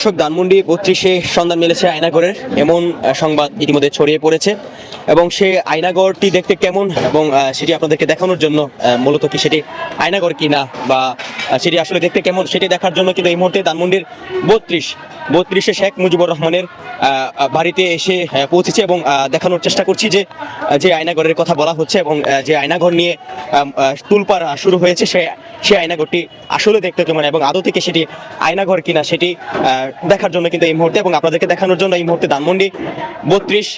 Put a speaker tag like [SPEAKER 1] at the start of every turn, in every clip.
[SPEAKER 1] দর্শক ধানমন্ডি বত্রিশে সন্ধান মিলেছে আয়নাগরের। এমন সংবাদ ইতিমধ্যে ছড়িয়ে পড়েছে। এবং সে আয়নাগরটি দেখতে কেমন এবং সেটি আপনাদেরকে দেখানোর জন্য মূলত কি সেটি আয়নাগর কিনা বা আহ, সেটি আসলে দেখতে কেমন সেটি দেখার জন্য কিন্তু এই মুহূর্তে ধানমন্ডির বত্রিশ বত্রিশে শেখ মুজিবুর রহমানের বাড়িতে এসে পৌঁছেছে এবং দেখানোর চেষ্টা করছি যে যে আয়নাগরের কথা বলা হচ্ছে এবং যে আয়নাঘর নিয়ে আহ, শুরু হয়েছে সে সেই আয়নাঘরটি আসলে দেখতে কেমন এবং আদৌ থেকে সেটি আয়নাঘর কিনা সেটি দেখার জন্য কিন্তু এই মুহূর্তে এবং আপনাদেরকে দেখানোর জন্য এই মুহূর্তে ধানমন্ডি বত্রিশ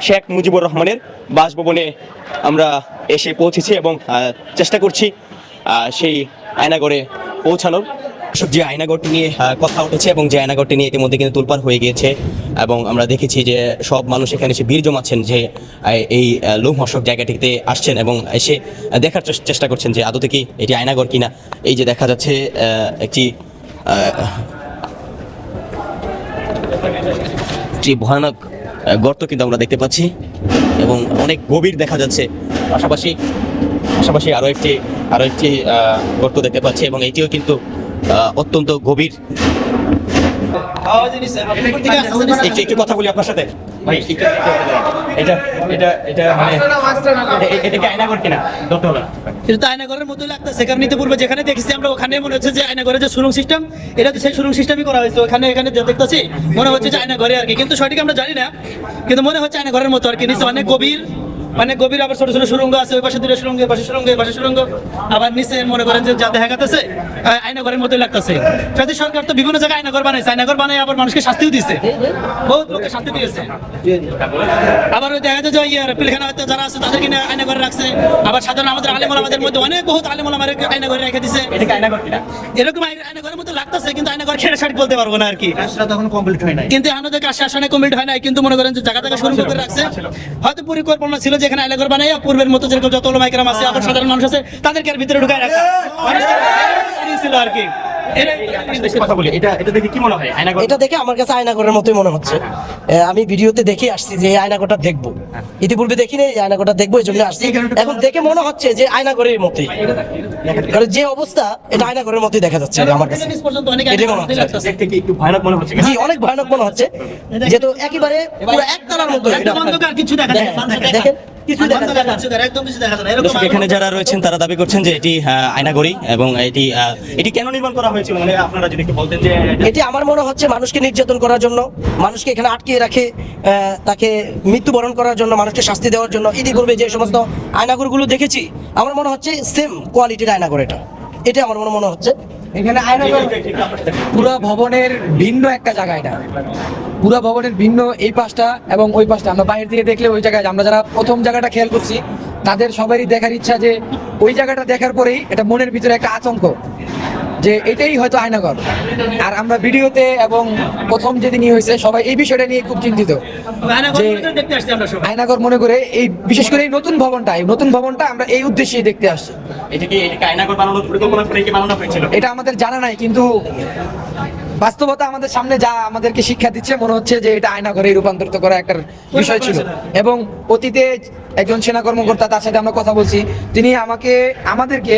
[SPEAKER 1] শেখ মুজিবুর রহমানের বাসভবনে আমরা এসে পৌঁছেছি এবং চেষ্টা করছি সেই আয়নাগরে পৌঁছানোর। যে আয়নাগরটি নিয়ে কথা উঠেছে এবং যে আয়নাগরটি নিয়ে ইতিমধ্যে কিন্তু তুলপার হয়ে গিয়েছে এবং আমরা দেখেছি যে সব মানুষ এখানে এসে ভিড় জমাচ্ছেন যে এই লোমহর্ষক জায়গাটিতে আসছেন এবং এসে দেখার চেষ্টা করছেন যে আদতে কি এটি আয়নাগর কিনা। এই যে দেখা যাচ্ছে একটি একটি ভয়ানক গর্ত কিন্তু আমরা দেখতে পাচ্ছি এবং অনেক গভীর দেখা যাচ্ছে। পাশাপাশি পাশাপাশি আরও একটি আরও একটি গর্ত দেখতে পাচ্ছি এবং এটিও কিন্তু অত্যন্ত গভীর। কথা আপনার সাথে। এটা এটা এটা মানে এটা
[SPEAKER 2] আয়নাঘরের মতোই লাগতেছে কারণ ইতিপূর্বে যেখানে দেখেছি আমরা, ওখানে মনে হচ্ছে যে আয়নাঘরের যে সুরং সিস্টেম এটা তো সেই সুরং সিস্টেমই করা হয়েছে। ওখানে এখানে দেখতেছি, মনে হচ্ছে যে আয়নাঘরে আর কি। কিন্তু সঠিক আমরা জানি না, কিন্তু মনে হচ্ছে আয়না ঘরের মতো আর কি। নিচে অনেক গভীর মানে গভীর আবার ছোট ছোট সুরঙ্গ আছে ওই পাশে দুটো সুরঙ্গ পাশে সুরঙ্গ পাশে সুরঙ্গ। আবার নিচে মনে করেন যে যা দেখা গেছে আয়নাঘরের মতোই লাগতেছে। সাথে সরকার তো বিভিন্ন জায়গায় আয়নাঘর বানাইছে আয়নাঘর বানাই আবার মানুষকে শাস্তিও দিচ্ছে বহুত লোককে শাস্তি দিয়েছে। আবার ওই দেখা যায় ইয়ার পিলখানা হয়তো যারা আছে তাদেরকে নিয়ে আয়না রাখছে। আবার সাধারণ আমাদের আলেমুল আমাদের মধ্যে অনেক বহুত আলেমুল আমার আয়না করে রেখে দিছে।
[SPEAKER 1] এটা কি আয়নাগর কিনা?
[SPEAKER 2] এরকম আয়- মতো লাগতেছে কিন্তু আয়না ঘর খেয়ে সঠিক বলতে পারব না আর কি।
[SPEAKER 3] তখন কমপ্লিট হয় নাই।
[SPEAKER 2] কিন্তু আমাদের কাজ আসনে কমপ্লিট হয় নাই কিন্তু মনে করেন যে জায়গা জায়গা শুরু করে রাখছে। হয়তো পরিকল্পনা ছিল যেখানে আয়না ঘর বানাই পূর্বের মতো যেরকম যত আছে আবার সাধারণ মানুষ আছে তাদেরকে আর ভিতরে ঢুকায় রাখা? ছিল আর কি। এটাই-
[SPEAKER 1] একটু কথা বলি। এটা এটা দেখে কি মনে হয়? আয়নাগর
[SPEAKER 3] এটা দেখে আমার কাছে আয়নাগরের মতোই মনে হচ্ছে। আমি ভিডিওতে দেখে আসছি যে আয়নাগরটা দেখব। ইতিপূর্বে দেখিনি এই আয়নাগরটা দেখব এই জন্য আসছি। এখন দেখে মনে হচ্ছে যে আয়নাগরের মতোই। কারণ যে অবস্থা এটা আয়নাগরের মতোই দেখা যাচ্ছে আমার কাছে।
[SPEAKER 2] অনেক
[SPEAKER 3] এটাই মনে হচ্ছে।
[SPEAKER 1] ভয়ানক মনে হচ্ছে
[SPEAKER 3] জি অনেক ভয়ানক মনে হচ্ছে। যেহেতু একেবারে পুরো একতলার মতো দেখেন। কিছু দেখা যায়
[SPEAKER 2] অন্ধকার
[SPEAKER 3] না।
[SPEAKER 2] কিছু দেখা- একদম কিছু দেখা যায় না। এরকম
[SPEAKER 1] দর্শক এখানে যারা রয়েছেন তারা দাবি করছেন যে এটি আহ, এবং এটি এটি কেন নির্মাণ করা হয়েছিল মানে আপনারা যদি একটু বলতেন যে এটি
[SPEAKER 3] আমার মনে হচ্ছে মানুষকে নির্যাতন করার জন্য মানুষকে এখানে আটকিয়ে রাখে আহ, তাকে মৃত্যুবরণ করার জন্য মানুষকে শাস্তি দেওয়ার জন্য ইতিপূর্বে যে সমস্ত আয়নাগরগুলো দেখেছি আমার মনে হচ্ছে সেম কোয়ালিটির আয়নাগর এটা এটা আমার মনে মনে হচ্ছে
[SPEAKER 4] এখানে পুরো ভবনের ভিন্ন একটা জায়গা এটা। পুরো ভবনের ভিন্ন এই পাশটা এবং ওই পাশটা। আমরা বাইরের দিকে দেখলে ওই জায়গায় আমরা যারা প্রথম জায়গাটা খেয়াল করছি, তাদের সবারই দেখার ইচ্ছা যে ওই জায়গাটা দেখার পরেই এটা মনের ভিতরে একটা আতঙ্ক। যে এটাই হয়তো আয়নাগর। আর আমরা ভিডিওতে এবং প্রথম যেদিন হয়েছে সবাই এই বিষয়টা নিয়ে খুব চিন্তিত।
[SPEAKER 2] আয়না
[SPEAKER 4] যে
[SPEAKER 2] মনে করে দেখতে আসছি আমরা সবাই।
[SPEAKER 4] আয়নাগর মনে করে এই বিশেষ করে এই নতুন ভবনটা এই নতুন ভবনটা আমরা এই উদ্দেশ্যে দেখতে আসছি।
[SPEAKER 1] এটা কি আয়নাগর বানানোর পরিকল্পনা করে কি বানানো হয়েছিল?
[SPEAKER 4] এটা আমাদের জানা নাই কিন্তু বাস্তবতা আমাদের সামনে যা আমাদেরকে শিক্ষা দিচ্ছে মনে হচ্ছে যে এটা আয়না ঘরে রূপান্তরিত করা একটা বিষয় ছিল। এবং অতীতে একজন সেনা কর্মকর্তা তার সাথে আমরা কথা বলছি তিনি আমাকে আমাদেরকে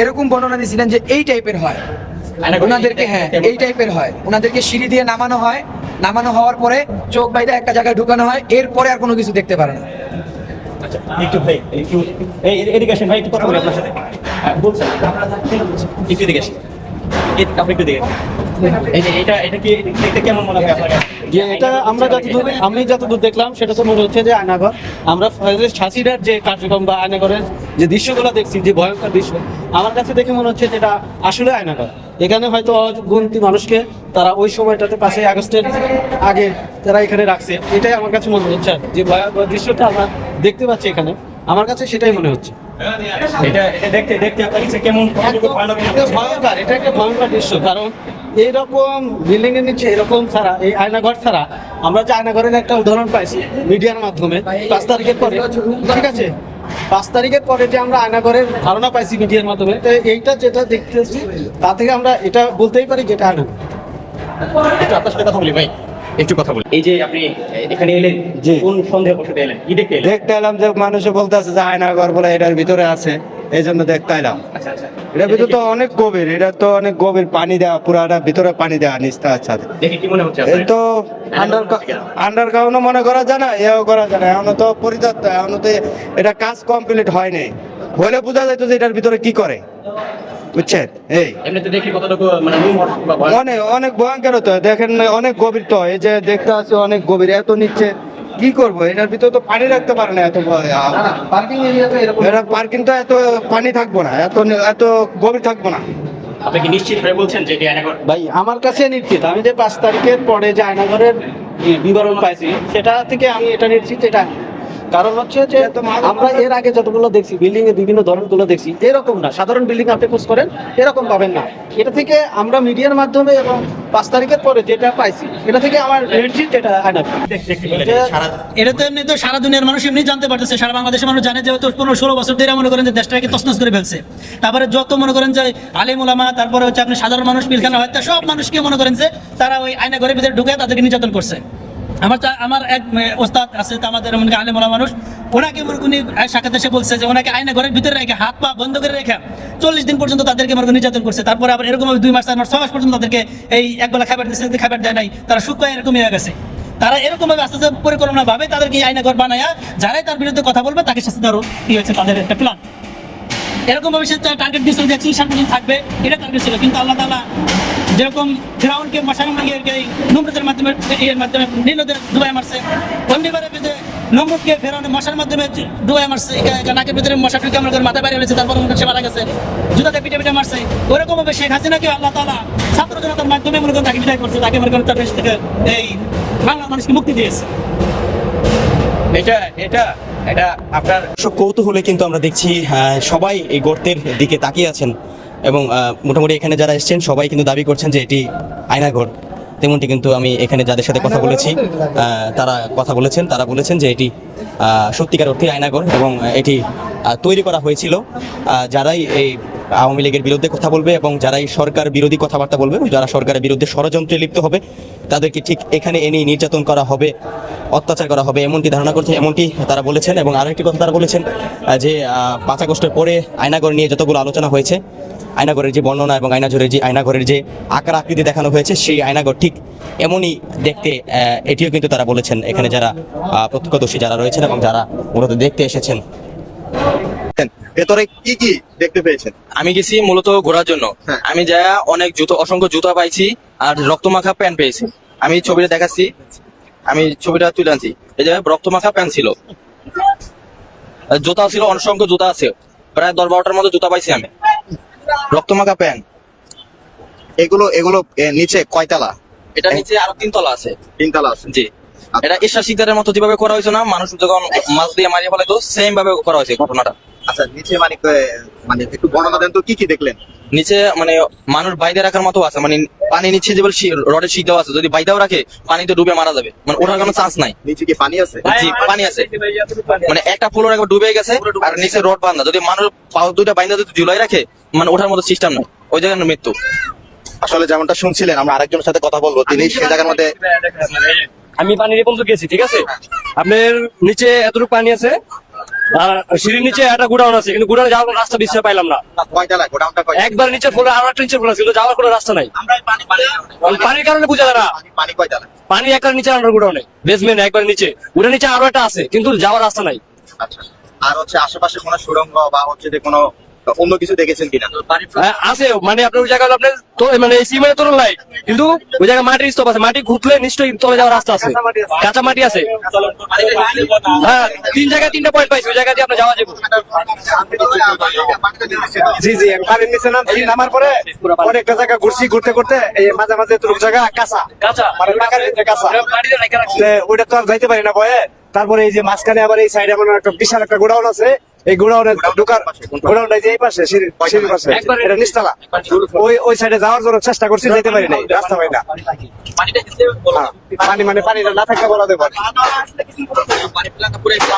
[SPEAKER 4] এরকম বর্ণনা দিয়েছিলেন যে এই টাইপের হয়। ওনাদেরকে হ্যাঁ এই টাইপের হয়। ওনাদেরকে সিঁড়ি দিয়ে নামানো হয়। নামানো হওয়ার পরে চোখ বাইরে একটা জায়গায় ঢুকানো হয়। এরপরে আর কোনো কিছু দেখতে পারে না।
[SPEAKER 1] আচ্ছা একটু ভাই একটু এদিকে আসেন ভাই একটু কথা বলি আপনার সাথে। হ্যাঁ, বলছেন। একটু এদিকে আসেন। যে
[SPEAKER 5] দেখছি, যে ভয়ঙ্কর দৃশ্য, আমার কাছে দেখে মনে হচ্ছে যেটা এখানে হয়তো অগন্তি মানুষকে তারা ওই সময়টাতে পাঁচই আগস্টের আগে তারা এখানে রাখছে। এটাই আমার কাছে মনে হচ্ছে যে ভয়ঙ্কর দৃশ্যটা আমরা দেখতে পাচ্ছি এখানে। আমার কাছে সেটাই মনে হচ্ছে। ভয়ঙ্কর এটা একটা ভয়ঙ্কর দৃশ্য কারণ এইরকম বিল্ডিং এর নিচে এরকম ছাড়া এই আয়নাঘর ছাড়া আমরা যে আয়নাঘরের একটা উদাহরণ পাইছি মিডিয়ার মাধ্যমে পাঁচ তারিখের পরে ঠিক আছে? পাঁচ তারিখের পরে যে আমরা আয়নাঘরের ধারণা পাইছি মিডিয়ার মাধ্যমে তো এইটা যেটা দেখতেছি তা থেকে আমরা এটা বলতেই পারি যেটা আয়নাঘর।
[SPEAKER 1] আপনার সাথে কথা বলি ভাই। একটু কথা বলি। এই যে আপনি এখানে এলেন কোন সন্দেহ বসতে এলেন? কি দেখতে
[SPEAKER 6] দেখতে এলাম যে মানুষে বলতেছে যে আয়নাঘর বলে এটার ভিতরে আছে এই জন্য দেখতে এলাম। এটা ভিতরে তো অনেক গভীর এটা তো অনেক গভীর পানি দেওয়া পুরাটা ভিতরে পানি দেওয়া
[SPEAKER 1] হচ্ছে
[SPEAKER 6] এই তো আন্ডার মনে করা যায় না এও করা যায় না। এখনও তো পরিত্যক্ত এখনও তো এটা কাজ কমপ্লিট হয় নাই। হলে বোঝা যেত যে এটার ভিতরে কি করে। বুঝছেন? এই।
[SPEAKER 1] মানে
[SPEAKER 6] অনেক অনেক ভয়ঙ্কর তো দেখেন না, অনেক গভীর তো। এই যে দেখতে আছে অনেক গভীর এত নিচ্ছে কি করব? এটার ভিতরে তো পানি রাখতে পারে না এত ভয়-
[SPEAKER 4] পার্কিং এরিয়াতে
[SPEAKER 6] এটা পার্কিং তো এত পানি থাকব না এত এত গভীর থাকব না।
[SPEAKER 1] আপনি কি নিশ্চিত হয়ে বলছেন যে
[SPEAKER 5] ভাই আমার কাছে নিশ্চিত। আমি যে পাঁচ তারিখের পরে যে আয়নাঘরের বিবরণ পাইছি সেটা থেকে আমি এটা নিশ্চিত এটা কারণ হচ্ছে যে আমরা এর আগে যতগুলো দেখছি বিল্ডিং এর বিভিন্ন ধরনগুলো দেখছি এরকম না। সাধারণ বিল্ডিং আপনি খোঁজ করেন এরকম পাবেন না। এটা থেকে আমরা মিডিয়ার মাধ্যমে এবং পাঁচ তারিখের পরে যেটা পাইছি এটা থেকে আমার এটা আয়নাঘর
[SPEAKER 2] এটা তো এমনি তো সারা দুনিয়ার মানুষ এমনি জানতে পারতেছে। সারা বাংলাদেশের মানুষ জানে যে পনেরো ষোলো বছর ধরে মনে করেন যে দেশটাকে তসনস করে ফেলছে। তারপরে যত মনে করেন যে আলিম ওলামা তারপরে হচ্ছে আপনি সাধারণ মানুষ পিলখানা হয় সব মানুষকে মনে করেন যে তারা ওই আয়না ঘরের ভিতরে ঢুকে তাদেরকে নির্যাতন করছে। আমার আমার এক ওস্তাদ আছে আমাদের মনে আলিম ওলামা মানুষ, ওনাকে মনে সাক্ষাৎ এসে বলছে যে ওনাকে আয়না ঘরের ভিতরে রেখে, হাত পা বন্ধ করে রেখে চল্লিশ দিন পর্যন্ত তাদেরকে করেন নির্যাতন করছে। তারপরে আবার এরকম দুই মাস, চার ছয় মাস পর্যন্ত তাদেরকে এই একবেলা খাবার দিচ্ছে খাবার দেয় নাই। তারা শুকায় এরকমই হয়ে গেছে। তারা এরকম আস্তে আস্তে পরিকল্পনা ভাবে তাদেরকে আইনা ঘর বানায়া, যারাই তার বিরুদ্ধে কথা বলবে, তাকে শাস্তি দেওয়ার কি হয়েছে তাদের একটা প্ল্যান এরকম ভাবে টার্গেট দিয়েছিল যে সাল পর্যন্ত থাকবে, এটা টার্গেট ছিল। কিন্তু আল্লাহ তালা যেরকম ফেরাউনকে মশারি মাগিয়ে এই নমরুদের মাধ্যমে এর মাধ্যমে, নীলদের ডুবাই মারছে। অমনিবারে বেঁধে নমরুদকে ফেরাউনের মশার মাধ্যমে ডুবাই মারছে নাকের ভিতরে মশা ঢুকে আমার মাথা বাইরে হয়েছে তারপর সে মারা গেছে জুতাতে পিঠে পিঠে মারছে। ওরকম ভাবে শেখ হাসিনাকে আল্লাহ তালা ছাত্র জনতার মাধ্যমে মনে করেন তাকে বিদায় করছে, তাকে মনে করেন তার দেশ থেকে এই বাংলার মানুষকে মুক্তি দিয়েছে।
[SPEAKER 1] এটা এটা। এটা আপনার সব কৌতূহলে কিন্তু আমরা দেখছি সবাই এই গর্তের দিকে তাকিয়ে আছেন এবং মোটামুটি এখানে যারা এসছেন সবাই কিন্তু দাবি করছেন যে এটি আয়নাঘর তেমনটি কিন্তু আমি এখানে যাদের সাথে কথা বলেছি তারা কথা বলেছেন তারা বলেছেন যে এটি সত্যিকার অর্থে আয়নাঘর এবং এটি তৈরি করা হয়েছিল যারাই এই আওয়ামী লীগের বিরুদ্ধে কথা বলবে এবং যারাই সরকার বিরোধী কথাবার্তা বলবে যারা সরকারের বিরুদ্ধে ষড়যন্ত্রে লিপ্ত হবে, তাদেরকে ঠিক এখানে এনেই নির্যাতন করা হবে, অত্যাচার করা হবে এমনটি ধারণা করছে এমনটি তারা বলেছেন এবং আরও একটি কথা তারা বলেছেন যে পাঁচ আগস্টের পরে আয়নাগর নিয়ে যতগুলো আলোচনা হয়েছে, আয়নাগরের যে বর্ণনা এবং আয়নাঘরের যে আয়নাঘরের যে আকার আকৃতি দেখানো হয়েছে, সেই আয়নাঘর ঠিক এমনই দেখতে এটিও কিন্তু তারা বলেছেন, এখানে যারা প্রত্যক্ষদর্শী যারা রয়েছেন এবং যারা মূলত দেখতে এসেছেন।
[SPEAKER 7] ভেতরে কি কি দেখতে পেয়েছেন?
[SPEAKER 8] আমি গেছি মূলত ঘোরার জন্য।
[SPEAKER 7] হ্যাঁ।
[SPEAKER 8] আমি যা অনেক জুতো অসংখ্য জুতা পাইছি আর রক্তমাখা প্যান্ট পেয়েছি। আমি ছবিটা দেখাচ্ছি। আমি ছবিটা তুলে আনছি। এই যে রক্তমাখা প্যান্ট ছিল। জুতা ছিল অসংখ্য জুতা আছে। প্রায় দশ বারোটার মতো জুতা পাইছি আমি। রক্তমাখা প্যান্ট।
[SPEAKER 7] এগুলো এগুলো নিচে কয়তলা?
[SPEAKER 8] এটা নিচে আরও তিনতলা আছে।
[SPEAKER 7] তিনতলা আছে।
[SPEAKER 8] জি। এটা ঈর্ষা শিকদারের মতো যেভাবে করা হয়েছে না মানুষ যখন মাছ দিয়ে মারিয়ে ফেলে তো সেম ভাবে করা হয়েছে ঘটনাটা।
[SPEAKER 7] আচ্ছা নিচে মানে মানে একটু বর্ণনা দেন তো কি কি দেখলেন?
[SPEAKER 8] নিচে মানে মানুষ বাইরে রাখার মতো আছে মানে পানি নিচে যে রডের শিক দেওয়া আছে যদি বাইরেও রাখে পানিতে ডুবে মারা যাবে। মানে ওঠার কোনো চান্স নাই।
[SPEAKER 7] নিচে কি পানি আছে?
[SPEAKER 8] জি পানি আছে। মানে একটা ফ্লোর একবার ডুবে গেছে আর নিচে রড বান্ধা যদি মানুষ পাও দুইটা বাইন্দা যদি ঝুলাই রাখে মানে ওঠার মতো সিস্টেম নাই। ওই জায়গায় মৃত্যু।
[SPEAKER 7] আসলে যেমনটা শুনছিলেন আমরা আরেকজনের সাথে কথা বলব। তিনি সেই জায়গার মধ্যে
[SPEAKER 9] আমি পানির পর্যন্ত গেছি ঠিক আছে? আপনার নিচে এতটুকু পানি আছে আর সিঁড়ির নিচে একটা গোডাউন আছে কিন্তু গোডাউনে যাওয়ার রাস্তা বিশ্বে পাইলাম না। একবার নিচে ফোলে আর একটা নিচে ফোলে কিন্তু যাওয়ার কোনো রাস্তা নাই। পানির কারণে বুঝা যায় না।
[SPEAKER 7] পানি
[SPEAKER 9] একবার নিচে আন্ডার গোডাউনে বেসমেন্ট একবার নিচে। ওটা নিচে আরও একটা আছে কিন্তু যাওয়ার রাস্তা নাই।
[SPEAKER 7] আচ্ছা। আর হচ্ছে আশেপাশে কোনো সুড়ঙ্গ বা হচ্ছে যে কোনো অন্য কিছু দেখেছেন কিনা?
[SPEAKER 9] হ্যাঁ, আছে মানে আপনার ওই জায়গায় আপনার তো মানে এই সিমেন্টের তোরণ নাই। কিন্তু ওই জায়গায় মাটির স্তূপ আছে মাটি ঘুরলে নিশ্চয়ই তলে যাওয়ার রাস্তা আছে। কাঁচা মাটি আছে। হ্যাঁ তিন জায়গায় তিনটা পয়েন্ট পাইছি ওই জায়গা দিয়ে আপনার যাওয়া যাবে।
[SPEAKER 6] জি জি পানির নিচে নামছি নামার পরে অনেকটা জায়গা ঘুরছি ঘুরতে ঘুরতে এই মাঝে মাঝে এতটুকু জায়গা কাঁচা।
[SPEAKER 9] কাঁচা?
[SPEAKER 6] মানে পাকার ভিতরে কাঁচা। তে তো আর যাইতে পারি না ভয়ে। তারপরে এই যে মাঝখানে আবার এই সাইডে আমার একটা বিশাল একটা গোডাউন আছে। এই গোডাউনে ঢুকার গোডাউন যে এই পাশে সিঁড়ির পাশে? এটা নিচতলা ওই ওই সাইডে যাওয়ার জন্য চেষ্টা করছি যেতে পারি নাই। রাস্তা পাই না। হ্যাঁ, পানি মানে পানিটা না থাকলে বলা দেবো।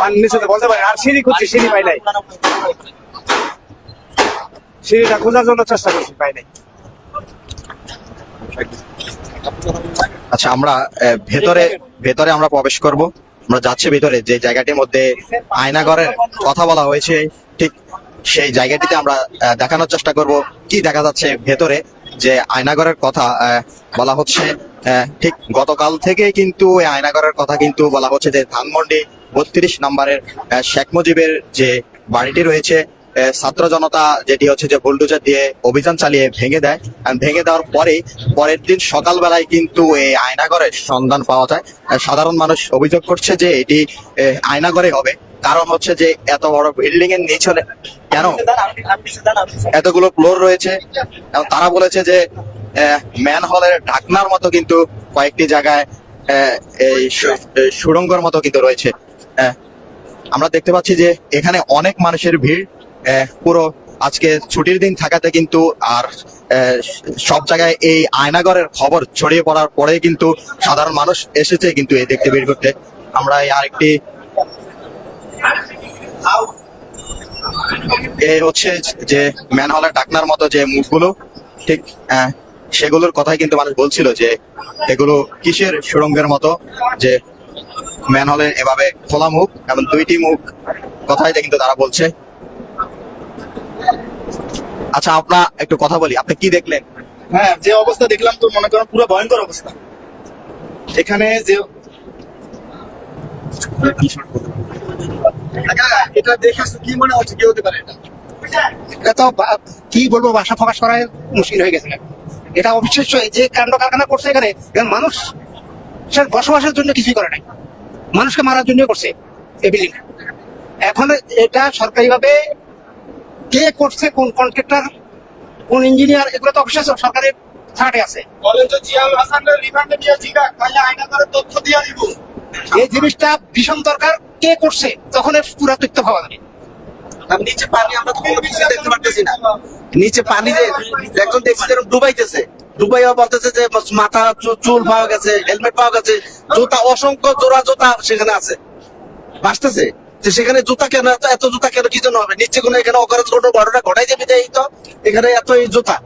[SPEAKER 6] পানি নিচে বলতে পারি। আর সিঁড়ি খুঁজছি সিঁড়ি পাই নাই। সিঁড়িটা খোঁজার জন্য চেষ্টা করছি পাই নাই।
[SPEAKER 7] আচ্ছা আমরা ভেতরে ভেতরে আমরা প্রবেশ করব। আমরা যাচ্ছি ভিতরে, যে জায়গাটির মধ্যে আয়নাগরের কথা বলা হয়েছে, ঠিক সেই জায়গাটিতে আমরা দেখানোর চেষ্টা করব কি দেখা যাচ্ছে ভেতরে, যে আয়নাগরের কথা বলা হচ্ছে ঠিক গতকাল থেকে কিন্তু এই আয়নাগরের কথা কিন্তু বলা হচ্ছে যে ধানমন্ডি বত্রিশ নম্বরের শেখ মুজিবের যে বাড়িটি রয়েছে ছাত্র জনতা যেটি হচ্ছে যে বুলডোজার দিয়ে অভিযান চালিয়ে ভেঙে দেয় ভেঙে দেওয়ার পরে পরের দিন সকালবেলায় কিন্তু এই আয়নাগরের সন্ধান পাওয়া যায়। সাধারণ মানুষ অভিযোগ করছে যে এটি আয়নাগরে হবে। কারণ হচ্ছে যে এত বড় বিল্ডিং এর নিচে কেন? এতগুলো ফ্লোর রয়েছে। এবং তারা বলেছে যে ম্যান হলের ঢাকনার মতো কিন্তু কয়েকটি জায়গায় এই সুড়ঙ্গর মতো কিন্তু রয়েছে। আমরা দেখতে পাচ্ছি যে এখানে অনেক মানুষের ভিড়। পুরো আজকে ছুটির দিন থাকাতে কিন্তু আর সব জায়গায় এই আয়নাগরের খবর ছড়িয়ে পড়ার পরে কিন্তু সাধারণ মানুষ এসেছে কিন্তু এই দেখতে ভিড় করতে। আমরা আরেকটি এই হচ্ছে যে ম্যানহলের ডাকনার মতো যে মুখগুলো, ঠিক সেগুলোর কথাই কিন্তু মানুষ বলছিল যে এগুলো কিসের সুড়ঙ্গের মতো যে ম্যানহলে এভাবে খোলা মুখ এবং দুইটি মুখ কথাই কিন্তু তারা বলছে। আচ্ছা আপনার একটু কথা বলি। আপনি কি দেখলেন?
[SPEAKER 10] হ্যাঁ যে অবস্থা দেখলাম তো মনে করেন পুরো ভয়ঙ্কর অবস্থা। এখানে যে দেখে কি এটা? বলব প্রকাশ মুশকিল হয়ে গেছে। এটা যে কারখানা করছে এখানে মানুষ বসবাসের জন্য কিছুই করে নাই। মানুষকে মারার জন্য করছে এখন এটা সরকারিভাবে কে করছে কোন কন্ট্রাক্টর কোন ইঞ্জিনিয়ার এগুলো তো অবশ্যই সরকারের ছাড়ে আছে।
[SPEAKER 5] বলেন তো জিয়াউল হাসানের রিমান্ডে নিয়ে জিগা তাহলে করে তথ্য দিয়ে দিব।
[SPEAKER 10] এই জিনিসটা ভীষণ দরকার কে করছে তখন পুরো তথ্য পাওয়া যাবে।
[SPEAKER 11] নিচে পানি আমরা তো কোনো কিছু দেখতে পারতেছি না। নিচে পানি যে একজন দেখছি যেরকম ডুবাইতেছে ডুবাইয়া বলতেছে যে মাথা চুল পাওয়া গেছে হেলমেট পাওয়া গেছে জুতা অসংখ্য জোড়া জুতা সেখানে আছে। ভাসতেছে যে সেখানে জুতা কেন, এত এত জুতা কেন, কি জন্য হবে? নিচে কোনো এখানে অকারজ কোনো ঘটনা ঘটাই যাবে যে এই তো? এখানে এত এই জুতা।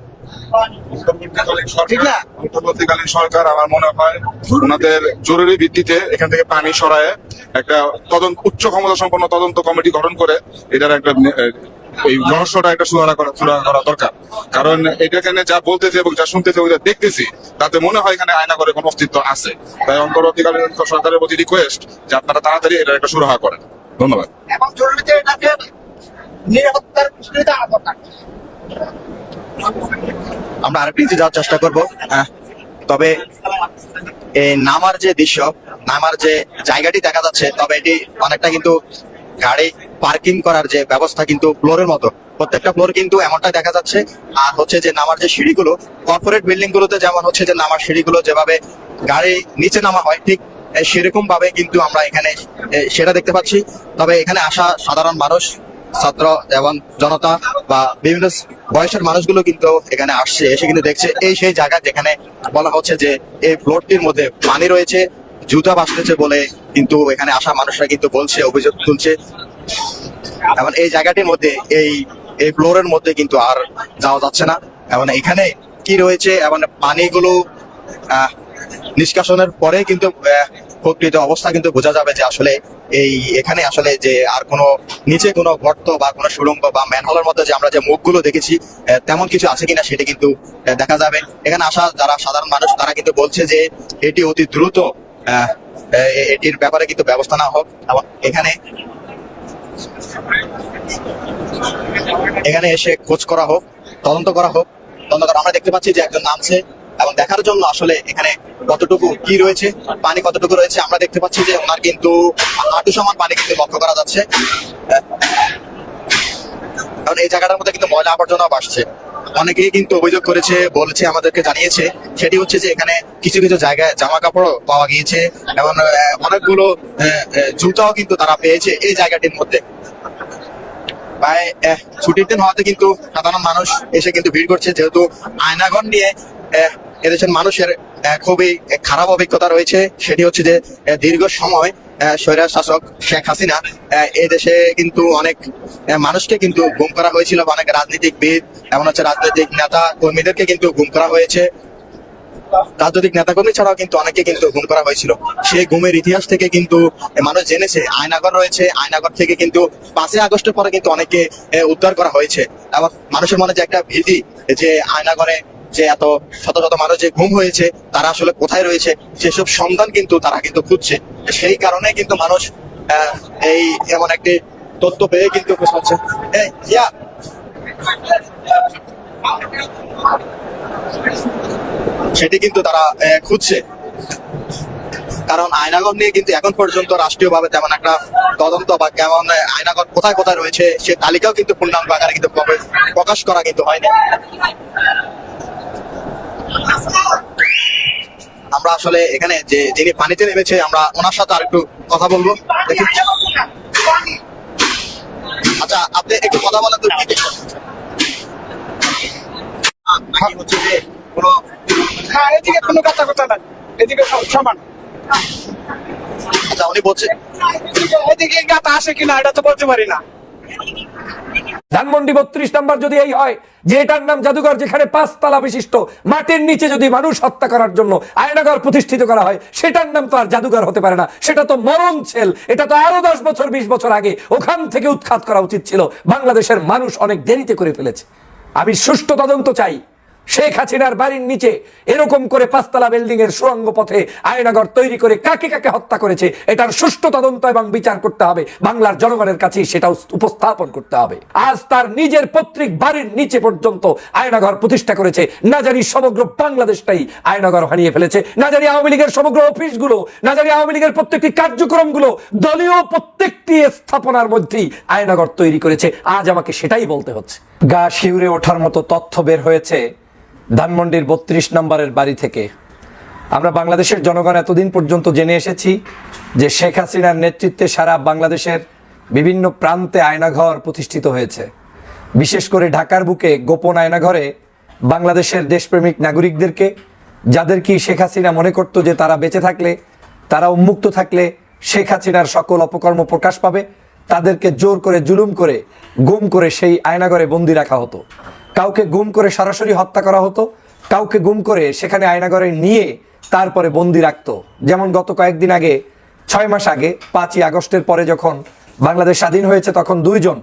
[SPEAKER 12] এটার কারণ এটা যা বলতেছে এবং যা শুনতেছে ওইটা দেখতেছি, তাতে মনে হয় এখানে আয়না করে কোনো অস্তিত্ব আছে। তাই অন্তর্বর্তীকালীন সরকারের প্রতি রিকোয়েস্ট যে আপনারা তাড়াতাড়ি এটা একটা সুরাহা করেন। ধন্যবাদ।
[SPEAKER 10] এবং জরুরিতে এটাকে নিরাপত্তার আনা দরকার।
[SPEAKER 7] আমরা আরেকটু নিচে যাওয়ার চেষ্টা করব। তবে এই নামার যে দৃশ্য নামার যে জায়গাটি দেখা যাচ্ছে তবে এটি অনেকটা কিন্তু গাড়ি পার্কিং করার যে ব্যবস্থা কিন্তু ফ্লোরের মতো। প্রত্যেকটা ফ্লোর কিন্তু এমনটা দেখা যাচ্ছে। আর হচ্ছে যে নামার যে সিঁড়িগুলো কর্পোরেট বিল্ডিং গুলোতে যেমন হচ্ছে যে নামার সিঁড়িগুলো যেভাবে গাড়ি নিচে নামা হয় ঠিক সেরকম ভাবে কিন্তু আমরা এখানে সেটা দেখতে পাচ্ছি। তবে এখানে আসা সাধারণ মানুষ ছাত্র এবং জনতা বা বিভিন্ন বয়সের মানুষগুলো কিন্তু এখানে আসছে এসে কিন্তু দেখছে। এই সেই জায়গা যেখানে বলা হচ্ছে যে এই ফ্লোরটির মধ্যে পানি রয়েছে জুতা বাসতেছে বলে কিন্তু এখানে আসা মানুষরা কিন্তু বলছে অভিযোগ তুলছে। এবং এই জায়গাটির মধ্যে এই এই ফ্লোরের মধ্যে কিন্তু আর যাওয়া যাচ্ছে না। এবং এখানে কি রয়েছে এবং পানিগুলো আহ, নিষ্কাশনের পরে কিন্তু প্রকৃত অবস্থা কিন্তু বোঝা যাবে যে আসলে এই এখানে আসলে যে আর কোনো নিচে কোনো গর্ত বা কোনো সুড়ঙ্গ বা ম্যানহলের মধ্যে যে আমরা যে মুখগুলো দেখেছি তেমন কিছু আছে কিনা সেটা কিন্তু দেখা যাবে। এখানে আসা যারা সাধারণ মানুষ, তারা কিন্তু বলছে যে এটি অতি দ্রুত এটির ব্যাপারে কিন্তু ব্যবস্থা না হোক। এবং এখানে এখানে এসে খোঁজ করা হোক, তদন্ত করা হোক। তদন্ত করা আমরা দেখতে পাচ্ছি যে একজন নামছে। এবং দেখার জন্য আসলে এখানে কতটুকু কি রয়েছে, পানি কতটুকু রয়েছে, আমরা দেখতে পাচ্ছি যে ওনার কিন্তু হাঁটু সমান পানি কিন্তু লক্ষ্য করা যাচ্ছে। কারণ এই জায়গাটার মধ্যে কিন্তু ময়লা আবর্জনা আসছে অনেকেই কিন্তু অভিযোগ করেছে, বলেছে, আমাদেরকে জানিয়েছে। সেটি হচ্ছে যে এখানে কিছু কিছু জায়গায় জামা কাপড়ও পাওয়া গিয়েছে এবং অনেকগুলো জুতাও কিন্তু তারা পেয়েছে এই জায়গাটির মধ্যে। ছুটির দিন হওয়াতে কিন্তু সাধারণ মানুষ এসে কিন্তু ভিড় করছে। যেহেতু আয়নাগর নিয়ে এদেশের মানুষের খুবই খারাপ অভিজ্ঞতা রয়েছে। সেটি হচ্ছে যে দীর্ঘ সময় স্বৈরাজ শাসক শেখ হাসিনা আহ, এই দেশে কিন্তু অনেক মানুষকে কিন্তু গুম করা হয়েছিল অনেক রাজনীতিকবিদ এমন হচ্ছে রাজনৈতিক নেতা কর্মীদেরকে কিন্তু গুম করা হয়েছে। রাজনৈতিক নেতাকর্মী ছাড়াও কিন্তু অনেকে কিন্তু গুম করা হয়েছিল। সেই গুমের ইতিহাস থেকে কিন্তু মানুষ জেনেছে আয়নাগর রয়েছে আয়নাগর থেকে কিন্তু পাঁচই আগস্টের পরে কিন্তু অনেকে উদ্ধার করা হয়েছে। এবং মানুষের মনে যে একটা ভীতি যে আয়নাগরে যে এত শত শত মানুষ যে ঘুম হয়েছে তারা আসলে কোথায় রয়েছে সেসব সন্ধান কিন্তু তারা কিন্তু খুঁজছে। সেই কারণে কিন্তু মানুষ এই এমন একটি তথ্য পেয়ে কিন্তু এই, ইয়া। সেটি কিন্তু তারা খুঁজছে। কারণ আয়নাগর নিয়ে কিন্তু এখন পর্যন্ত রাষ্ট্রীয়ভাবে তেমন একটা তদন্ত বা কেমন আয়নাগর কোথায় কোথায় রয়েছে সে তালিকাও কিন্তু পূর্ণাঙ্গ আকারে কিন্তু প্রকাশ করা কিন্তু হয়নি। আমরা আসলে এখানে যে যিনি পানিতে নেমেছে আমরা ওনার সাথে আর একটু কথা বলব। দেখি। আচ্ছা আপনি একটু কথা বলেন তো? হচ্ছে যে কোনো
[SPEAKER 10] হ্যাঁ এদিকে কোনো কথা কথা নাই। এদিকে সমান।
[SPEAKER 7] আচ্ছা উনি বলছেন
[SPEAKER 10] এদিকে- এদিকে গাতা আসে কিনা এটা তো বলতে পারি না।
[SPEAKER 13] ধানমন্ডি বত্রিশ নাম্বার যদি এই হয় যে এটার নাম জাদুঘর যেখানে পাঁচতলা বিশিষ্ট, মাটির নিচে যদি মানুষ হত্যা করার জন্য আয়নাগর প্রতিষ্ঠিত করা হয়, সেটার নাম তো আর জাদুঘর হতে পারে না। সেটা তো মরণ ছেল, এটা তো আরও দশ বছর, বিশ বছর আগে ওখান থেকে উৎখাত করা উচিত ছিল। বাংলাদেশের মানুষ অনেক দেরিতে করে ফেলেছে। আমি সুষ্ঠু তদন্ত চাই। শেখ হাসিনার বাড়ির নিচে এরকম করে পাঁচতলা বিল্ডিং এর সুরঙ্গ পথে আয়নাগর তৈরি করে কাকে কাকে হত্যা করেছে, এটার সুষ্ঠু তদন্ত এবং বিচার করতে হবে। বাংলার জনগণের কাছে সেটা উপস্থাপন করতে হবে। আজ তার নিজের পৈতৃক বাড়ির নিচে পর্যন্ত আয়নাগর প্রতিষ্ঠা করেছে। না জানি সমগ্র বাংলাদেশটাই আয়নাগর হারিয়ে ফেলেছে। না জানি আওয়ামী লীগের সমগ্র অফিসগুলো, না জানি আওয়ামী লীগের প্রত্যেকটি কার্যক্রমগুলো, দলীয় প্রত্যেকটি স্থাপনার মধ্যেই আয়নাগর তৈরি করেছে। আজ আমাকে সেটাই বলতে হচ্ছে। গা শিউরে ওঠার মতো তথ্য বের হয়েছে। ধানমন্ডির বত্রিশ নম্বরের বাড়ি থেকে। আমরা বাংলাদেশের জনগণ এতদিন পর্যন্ত জেনে এসেছি যে শেখ হাসিনার নেতৃত্বে সারা বাংলাদেশের বিভিন্ন প্রান্তে আয়নাঘর প্রতিষ্ঠিত হয়েছে। বিশেষ করে ঢাকার বুকে গোপন আয়নাঘরে বাংলাদেশের দেশপ্রেমিক নাগরিকদেরকে, যাদের কি শেখ হাসিনা মনে করতো যে তারা বেঁচে থাকলে, তারা উন্মুক্ত থাকলে শেখ হাসিনার সকল অপকর্ম প্রকাশ পাবে, তাদেরকে জোর করে জুলুম করে, গুম করে সেই আয়নাঘরে বন্দি রাখা হতো। কাউকে গুম করে সরাসরি হত্যা করা হতো, কাউকে গুম করে সেখানে আয়নাগরে নিয়ে তারপরে বন্দি রাখতো। যেমন গত কয়েকদিন আগে, ছয় মাস আগে, পাঁচই আগস্টের পরে যখন বাংলাদেশ স্বাধীন হয়েছে, তখন দুইজন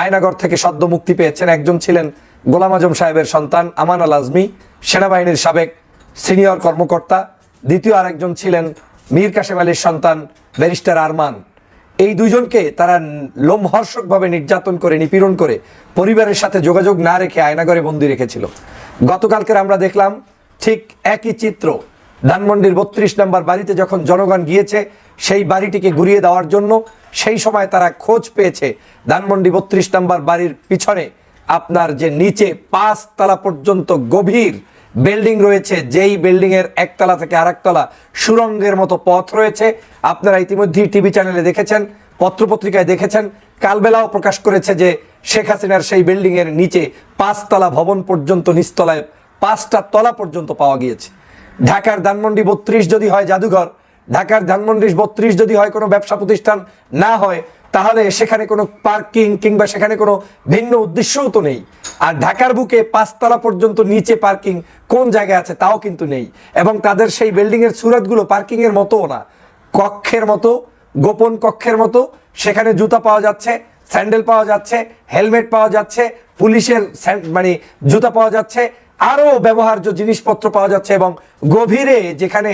[SPEAKER 13] আয়নাগর থেকে সদ্য মুক্তি পেয়েছেন। একজন ছিলেন গোলাম আজম সাহেবের সন্তান আমান আল আজমি, সেনাবাহিনীর সাবেক সিনিয়র কর্মকর্তা। দ্বিতীয় আরেকজন ছিলেন মীর কাশেম আলীর সন্তান ব্যারিস্টার আরমান। এই দুইজনকে তারা লোমহর্ষকভাবে নির্যাতন করে, নিপীড়ন করে, পরিবারের সাথে যোগাযোগ না রেখে আয়নাগরে বন্দি রেখেছিল। গতকালকের আমরা দেখলাম ঠিক একই চিত্র। ধানমন্ডির বত্রিশ নম্বর বাড়িতে যখন জনগণ গিয়েছে, সেই বাড়িটিকে ঘুরিয়ে দেওয়ার জন্য সেই সময় তারা খোঁজ পেয়েছে ধানমন্ডি বত্রিশ নম্বর বাড়ির পিছনে। আপনার যে নিচে পাঁচ তলা পর্যন্ত গভীর বিল্ডিং রয়েছে, যেই বিল্ডিং এর একতলা থেকে আরেকতলা সুরঙ্গের মতো পথ রয়েছে। আপনারা ইতিমধ্যেই টিভি চ্যানেলে দেখেছেন, পত্রপত্রিকায় দেখেছেন। কালবেলাও প্রকাশ করেছে যে শেখ হাসিনার সেই বিল্ডিং এর নিচে পাঁচতলা ভবন পর্যন্ত, নিচতলায় পাঁচটা তলা পর্যন্ত পাওয়া গিয়েছে। ঢাকার ধানমন্ডি বত্রিশ যদি হয় জাদুঘর, ঢাকার ধানমন্ডি বত্রিশ যদি হয় কোনো ব্যবসা প্রতিষ্ঠান না হয় তাহলে সেখানে কোনো পার্কিং কিংবা সেখানে কোনো ভিন্ন উদ্দেশ্যও তো নেই। আর ঢাকার বুকে পাঁচতলা পর্যন্ত নিচে পার্কিং কোন জায়গায় আছে তাও কিন্তু নেই। এবং তাদের সেই বিল্ডিং এর সুরতগুলো পার্কিং এর মতোও না। কক্ষের মতো, গোপন কক্ষের মতো, সেখানে জুতা পাওয়া যাচ্ছে, স্যান্ডেল পাওয়া যাচ্ছে, হেলমেট পাওয়া যাচ্ছে, পুলিশের মানে জুতা পাওয়া যাচ্ছে আরও ব্যবহার্য জিনিসপত্র পাওয়া যাচ্ছে এবং গভীরে যেখানে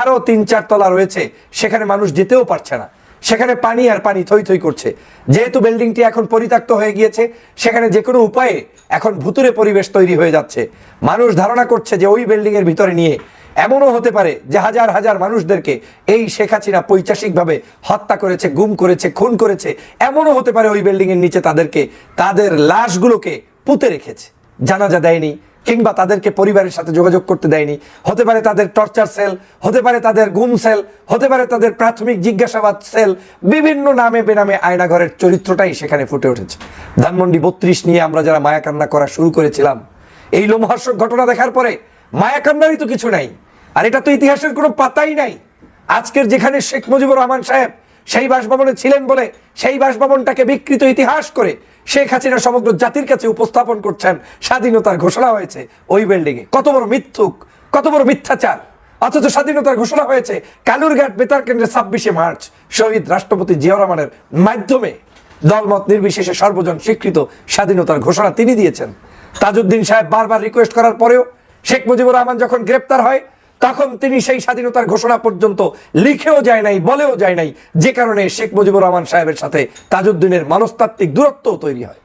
[SPEAKER 13] আরও তিন চার তলা রয়েছে, সেখানে মানুষ যেতেও পারছে না। সেখানে পানি আর পানি থই থই করছে। যেহেতু বিল্ডিংটি এখন পরিত্যক্ত হয়ে গিয়েছে, সেখানে যে কোনো উপায়ে এখন ভুতুরে পরিবেশ তৈরি হয়ে যাচ্ছে। মানুষ ধারণা করছে যে ওই বিল্ডিং এর ভিতরে নিয়ে এমনও হতে পারে যে হাজার হাজার মানুষদেরকে এই শেখ হাসিনা পৈচাসিকভাবে হত্যা করেছে, গুম করেছে, খুন করেছে, এমনও হতে পারে ওই বিল্ডিং এর নিচে তাদেরকে, তাদের লাশগুলোকে পুঁতে রেখেছে। জানাজা দেয়নি। কিংবা তাদেরকে পরিবারের সাথে যোগাযোগ করতে দেয়নি। হতে পারে তাদের টর্চার সেল হতে পারে তাদের গুম সেল হতে পারে তাদের প্রাথমিক জিজ্ঞাসাবাদ সেল বিভিন্ন নামে বেনামে আয়নাঘরের চরিত্রটাই সেখানে ফুটে উঠেছে। ধানমন্ডি বত্রিশ নিয়ে আমরা যারা মায়াকান্না করা শুরু করেছিলাম, এই লোমহর্ষক ঘটনা দেখার পরে মায়াকান্নারই তো কিছু নাই। আর এটা তো ইতিহাসের কোনো পাতাই নাই। আজকের যেখানে শেখ মুজিবুর রহমান সাহেব সেই বাসভবনে ছিলেন বলে সেই বাসভবনটাকে বিকৃত ইতিহাস করে শেখ হাসিনা সমগ্র জাতির কাছে উপস্থাপন করছেন, স্বাধীনতার ঘোষণা হয়েছে ওই বিল্ডিং এ। কত বড় মিথ্যুক, কত বড় মিথ্যাচার। অথচ স্বাধীনতার ঘোষণা হয়েছে কালুরঘাট বেতার কেন্দ্রে ছাব্বিশে মার্চ শহীদ রাষ্ট্রপতি জিয়া রহমানের মাধ্যমে। দলমত নির্বিশেষে সর্বজন স্বীকৃত স্বাধীনতার ঘোষণা তিনি দিয়েছেন। তাজউদ্দিন সাহেব বারবার রিকোয়েস্ট করার পরেও শেখ মুজিবুর রহমান যখন গ্রেপ্তার হয় তখন তিনি সেই স্বাধীনতার ঘোষণা পর্যন্ত লিখেও যায় নাই, বলেও যায় নাই। যে কারণে শেখ মুজিবুর রহমান সাহেবের সাথে তাজউদ্দিনের মনস্তাত্ত্বিক দূরত্ব তৈরি হয়।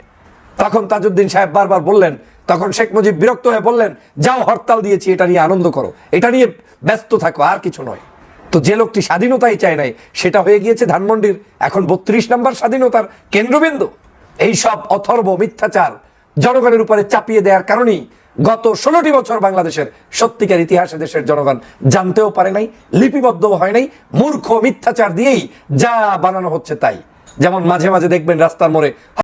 [SPEAKER 13] তখন তাজউদ্দিন সাহেব বারবার বললেন, তখন শেখ মুজিব বিরক্ত হয়ে বললেন, যাও, হরতাল দিয়েছি, এটা নিয়ে আনন্দ করো। এটা নিয়ে ব্যস্ত থাকো, আর কিছু নয়। তো যে লোকটি স্বাধীনতাই চায় নাই, সেটা হয়ে গিয়েছে ধানমন্ডির এখন বত্রিশ নম্বর স্বাধীনতার কেন্দ্রবিন্দু। এই সব অথর্ব মিথ্যাচার জনগণের উপরে চাপিয়ে দেওয়ার কারণেই গত ষোলোটি বছর বাংলাদেশের সত্যিকার ইতিহাসে দেশের জনগণ জানতেও পারে নাই লিপিবদ্ধ হয় নাই, মূর্খ মিথ্যাচার দিয়েই যা বানানো হচ্ছে তাই। যেমন মাঝে মাঝে দেখবেন রাস্তার মোড়ে